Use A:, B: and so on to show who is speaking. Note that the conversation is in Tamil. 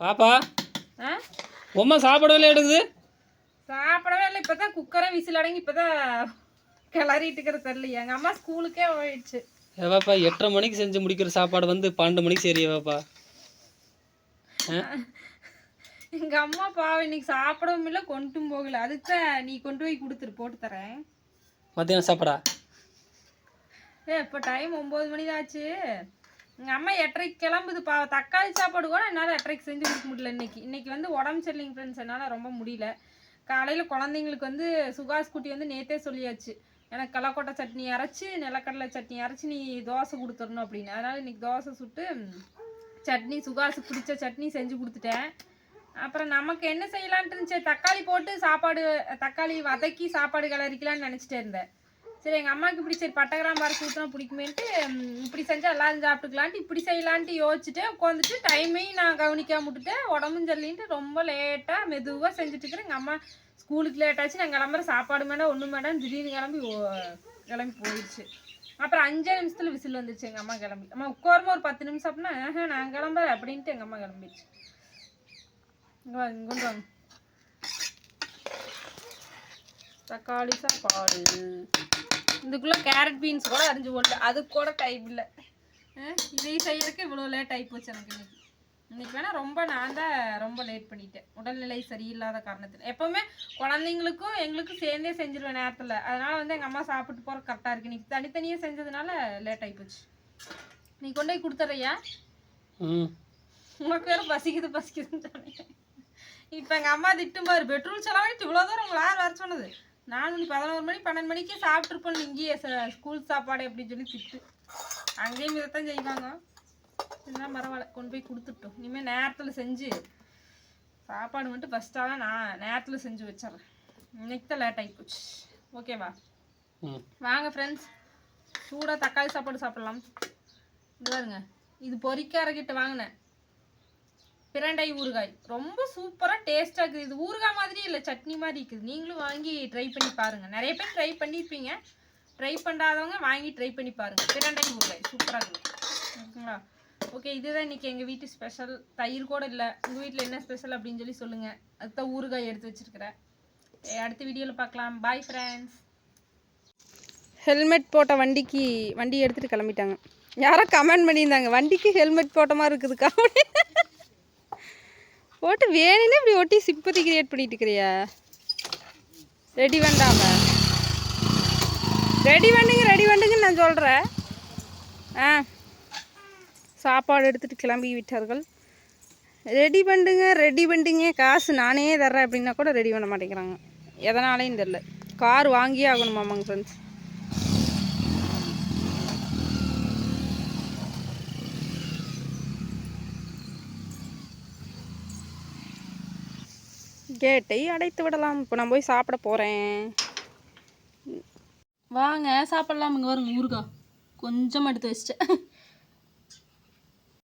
A: பாப்பா.
B: ஆ?
A: உம்மா சாப்பிடவே எடுக்குது.
B: சாப்பிடவே இல்லை. இப்போ தான் குக்கரை விசில் அடங்கி இப்போ தான் கிளறிட்டு இருக்கிற தெரியல எங்கள் அம்மா ஸ்கூலுக்கே போயிடுச்சு.
A: ஏவாப்பா எட்டரை மணிக்கு செஞ்சு முடிக்கிற சாப்பாடு வந்து பன்னெண்டு மணிக்கு சரியவாப்பா
B: எங்கள் அம்மா பாவம் இன்னைக்கு சாப்பிடவும் இல்லை கொண்டும் போகல. அதுக்கு தான் நீ கொண்டு போய் கொடுத்துரு போட்டு தரேன்.
A: மத்தியானம் சாப்பாடா?
B: ஏ இப்போ டைம் ஒம்பது மணி தான் ஆச்சு எங்கள் அம்மா எட்டரைக்கு கிளம்புது பா. தக்காளி சாப்பாடு கூட என்னால் எட்டரைக்கு செஞ்சு கொடுக்க முடியல இன்னைக்கு. இன்னைக்கு வந்து உடம்பு சரியில்லைங்க ஃப்ரெண்ட்ஸ் என்னால் ரொம்ப முடியல. காலையில் குழந்தைங்களுக்கு வந்து சுகாஸ் குட்டி வந்து நேத்தே சொல்லியாச்சு. எனக்கு கலக்கொட்டை சட்னி அரைச்சி நிலக்கடலை சட்னி அரைச்சி நீ தோசை கொடுத்துடணும் அப்படின்னு. அதனால் இன்னைக்கு தோசை சுட்டு சட்னி சுகாசு பிடிச்ச சட்னி செஞ்சு கொடுத்துட்டேன். அப்புறம் நமக்கு என்ன செய்யலான்ட்டு இருந்துச்சு? தக்காளி போட்டு சாப்பாடு தக்காளி வதக்கி சாப்பாடு கிளறிக்கலாம்னு நினச்சிட்டே இருந்தேன். சரி எங்கள் அம்மாவுக்கு இப்படி சரி பட்டகிராம் வர ஊற்றினா பிடிக்குமேன்ட்டு இப்படி செஞ்சால் எல்லாரும் சாப்பிட்டுக்கலான்ட்டு இப்படி செய்யலான்ட்டு யோசிச்சுட்டு உட்காந்துட்டு டைமையும் நான் கவனிக்காம விட்டுட்டேன். உடம்பும் சரியில்லைன்ட்டு ரொம்ப லேட்டாக மெதுவாக செஞ்சுட்டு எங்கள் அம்மா ஸ்கூலுக்கு லேட் ஆச்சு. நான் கிளம்புற சாப்பாடு மேடம் ஒன்றும் வேண்டாம் திடீர்னு கிளம்பி ஓ- கிளம்பி போயிடுச்சு. அப்புறம் அஞ்சே நிமிஷத்தில் விசில் வந்துருச்சு. எங்கள் அம்மா கிளம்பி. அம்மா உட்காருமா ஒரு பத்து நிமிஷம் அப்படின்னா நான் கிளம்புறேன் அப்படின்ட்டு எங்கள் அம்மா கிளம்பிடுச்சு. இங்கே வாங்க கொண்டு வாங்க தக்காளி சாப்பாடு. இதுக்குள்ளே கேரட் பீன்ஸ் கூட அரிஞ்சு போடல. அதுக்கு கூட டைம் இல்லை. இதையும் செய்யறதுக்கு இவ்வளோ லேட் ஆகி போச்சு எனக்கு இன்னைக்கு. இன்னைக்கு வேணா ரொம்ப நான் தான் ரொம்ப லேட் பண்ணிட்டேன். உடல்நிலை சரியில்லாத காரணத்தில். எப்பவுமே குழந்தைங்களுக்கும் எங்களுக்கும் சேர்ந்தே செஞ்சிருவேன் நேரத்தில். அதனால வந்து எங்கள் அம்மா சாப்பிட்டு போகிற கரெக்டாக இருக்கு. இன்னைக்கு தனித்தனியாக செஞ்சதுனால லேட் ஆகி போச்சு. நீ கொண்டு போய் கொடுத்துட்றியா? உனக்கு வேற பசிக்குது பசிக்குதுன்னு சொன்னேன். இப்போ எங்கள் அம்மா திட்டும் பாரு பெட்ரோல் செலவாயிட்டு இவ்வளோ தூரம் உங்களை யார் வர சொன்னது? நானும் நீ பதினோரு மணி பன்னெண்டு மணிக்கே சாப்பிட்ருப்போம் இங்கேயே. ஸ்கூல் சாப்பாடு அப்படின்னு சொல்லி திட்டு. அங்கேயும் இதைத்தான் செய்வாங்க. இருந்தாலும் பரவாயில்ல கொண்டு போய் கொடுத்துட்டோம். இனிமேல் நேரத்தில் செஞ்சு சாப்பாடு மட்டும் ஃபஸ்ட்டாக நான் நேரத்தில் செஞ்சு வச்சிட்றேன். இன்னைக்கு தான் லேட் ஆகி போச்சு ஓகேவா
A: ம்.
B: வாங்க ஃப்ரெண்ட்ஸ் சூடாக தக்காளி சாப்பாடு சாப்பிடலாம். இது பாருங்க. இது பொரிக்காரகிட்ட வாங்கினேன். பிரண்டை ஊறுகாய். ரொம்ப சூப்பராக டேஸ்ட்டாக இருக்குது. இது ஊறுகாய் மாதிரி இல்லை சட்னி மாதிரி இருக்குது. நீங்களும் வாங்கி ட்ரை பண்ணி பாருங்கள் நிறைய பேர் ட்ரை பண்ணியிருப்பீங்க ட்ரை பண்ணாதவங்க வாங்கி ட்ரை பண்ணி பாருங்கள் பிரண்டை ஊறுகாய் சூப்பராக இருக்குது. ஓகேங்களா? ஓகே இதுதான் இன்னைக்கு எங்கள் வீட்டு ஸ்பெஷல் தயிர் கூட இல்லை. உங்கள் வீட்டில் என்ன ஸ்பெஷல் அப்படின்னு சொல்லி சொல்லுங்கள் அதுதான் ஊறுகாய் எடுத்து வச்சிருக்கிறேன் அடுத்த வீடியோவில் பார்க்கலாம். பாய் ஃப்ரெண்ட்ஸ் ஹெல்மெட் போட்ட வண்டிக்கு வண்டி எடுத்துகிட்டு கிளம்பிட்டாங்க. யாரோ கமெண்ட் பண்ணியிருந்தாங்க. வண்டிக்கு ஹெல்மெட் போட்ட மாதிரி இருக்குதுக்கா போட்டு வேணும்னு இப்படி ஒட்டி சிப்பத்தி கிரியேட் பண்ணிட்டு இருக்கிறியா ரெடி வேண்டாம ரெடி பண்ணுங்க ரெடி பண்ணுங்கன்னு நான் சொல்கிறேன் ஆ. சாப்பாடு எடுத்துகிட்டு கிளம்பி விட்டார்கள். ரெடி பண்ணுங்க ரெடி பண்ணுங்க. காசு நானே தர்றேன் அப்படின்னா கூட ரெடி பண்ண மாட்டேங்கிறாங்க. எதனாலேயும் தெரில கார் வாங்கியே ஆகணுமாமாங்க ஃப்ரெண்ட்ஸ் கேட்டை அடைத்து விடலாம். இப்போ நான் போய் சாப்பிட போகிறேன் வாங்க சாப்பிடலாம். இங்கே வருங்க ஊறுகாய். கொஞ்சம் எடுத்து வச்சிட்டேன்.